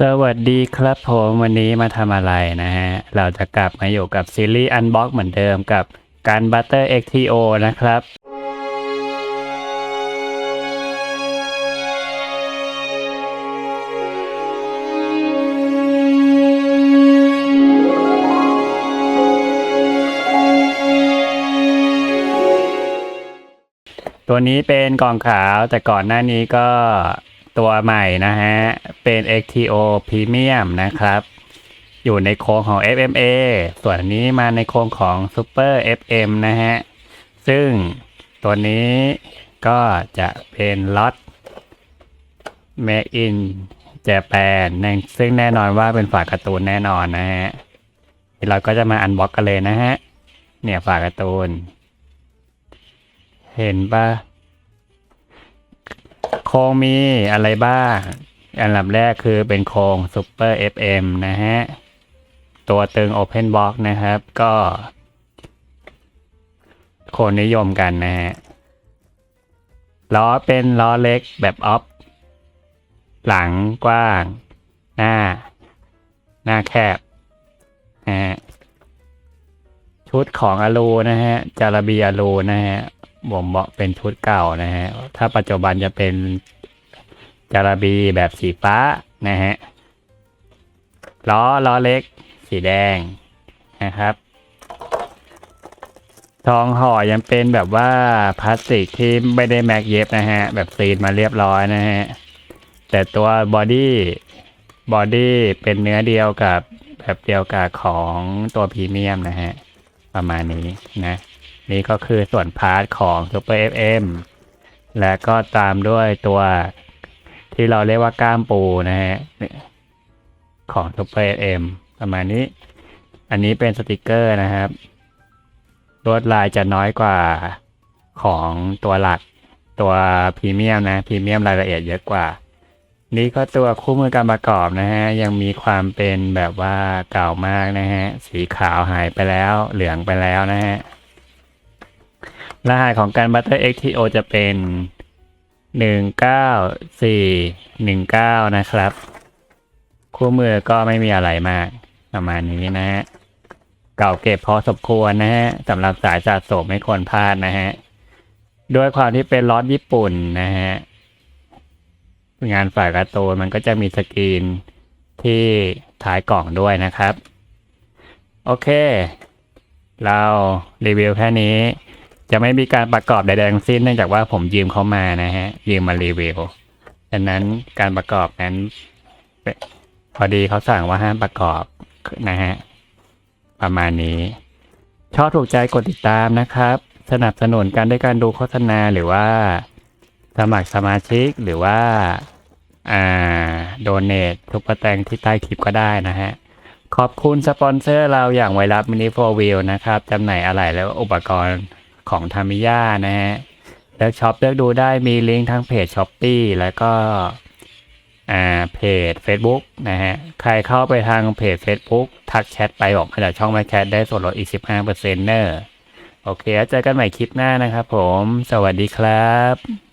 สวัสดีครับผมวันนี้มาทำอะไรนะฮะ เราจะกลับมาอยู่กับซีรีส์ Unbox เหมือนเดิมกับการ Butter XTO นะครับ ตัวนี้เป็นกล่องขาวแต่ก่อนหน้านี้ก็ ตัวใหม่นะฮะ เป็น XTO Premium นะครับ อยู่ในโครงของ FMA ส่วนนี้มาในโครงของ Super FM นะฮะ ซึ่งตัวนี้ก็จะเป็นล็อต Made in Japan นซึ่งแน่นอนว่าเป็นฝาการ์ตูนแน่นอนนะฮะ เราก็จะมาอันบ็อกกันเลยนะฮะ เนี่ยฝาการ์ตูน เห็นปะ ครงมีอะไรบ้าง อันดับแรกคือเป็นโครง Super FM นะฮะ ตัวตึง Open Box นะครับ ก็ คนนิยมกันนะฮะ ล้อเป็นล้อเล็กแบบออฟ หลังกว้าง หน้า หน้าแคบนะฮะชุดของอารูนะฮะ จาราบีอารูนะฮะ บ่มเบาะเป็นชุดเก่านะฮะ ถ้าปัจจุบันจะเป็นจาราบีแบบสีฟ้านะฮะ ล้อล้อเล็ก สีแดงนะครับทองห่อยังเป็นแบบว่าพลาสติกที่ไม่ได้แม็กเย็บนะฮะ แบบซีนมาเรียบร้อยนะฮะ แต่ตัวบอดี้บอดี้เป็นเนื้อเดียวกับแบบเดียวกับของตัวพรีเมียมนะฮะ ประมาณนี้นะ นี่ก็คือส่วนพาร์ทของ Super FM และก็ตามด้วยตัวที่เราเรียกว่าก้ามปูนะฮะของ Super FM ประมาณนี้ อันนี้เป็นสติกเกอร์นะครับ ลวดลายจะน้อยกว่าของตัวหลักตัวพรีเมียมนะพรีเมียมรายละเอียดเยอะกว่า นี่ก็ตัวคู่มือการประกอบนะฮะ ยังมีความเป็นแบบว่าเก่ามากนะฮะ สีขาวหายไปแล้ว เหลืองไปแล้วนะฮะ รหัสของการ Butter XTO จะเป็น 19419 นะครับ คู่มือก็ไม่มีอะไรมากประมาณนี้นะฮะ เก่าเก็บพอสมควรนะฮะสำหรับสายสะสมไม่ควรพลาดนะฮะ ด้วยความที่เป็นล็อตญี่ปุ่นนะฮะ งานฝ่ายการ์ตูนมันก็จะมีสกรีนที่ท้ายกล่องด้วยนะครับ โอเค เรารีวิวแค่นี้ จะไม่มีการประกอบใดๆทั้งสิ้นเนื่องจากว่าผมยืมเขามานะฮะ ยืมมารีวิวดังนั้นการประกอบนั้นพอดีเขาสั่งว่าห้ามประกอบนะฮะ ประมาณนี้ ชอบถูกใจกดติดตามนะครับ สนับสนุนกันด้วยการดูโฆษณาหรือว่าสมัครสมาชิกหรือว่าอ่าโดเนททุกประแตงที่ใต้คลิปก็ได้นะฮะ ขอบคุณสปอนเซอร์เราอย่างไวรัสมินิโฟวิลนะครับจำหน่ายอะไหล่และอุปกรณ์ ของทามิยานะฮะเลือกช็อปเลือกดูได้มีลิงก์ทั้งเพจช้อปปีแล้วก็เพจ Facebook นะฮะ ใครเข้าไปทางเพจ Facebook ทักแชทไปบอกมาจากช่องแมคแคทได้ส่วนลดอีก 15%เนอร์โอเค แล้วเจอกันใหม่คลิปหน้านะครับผม สวัสดีครับ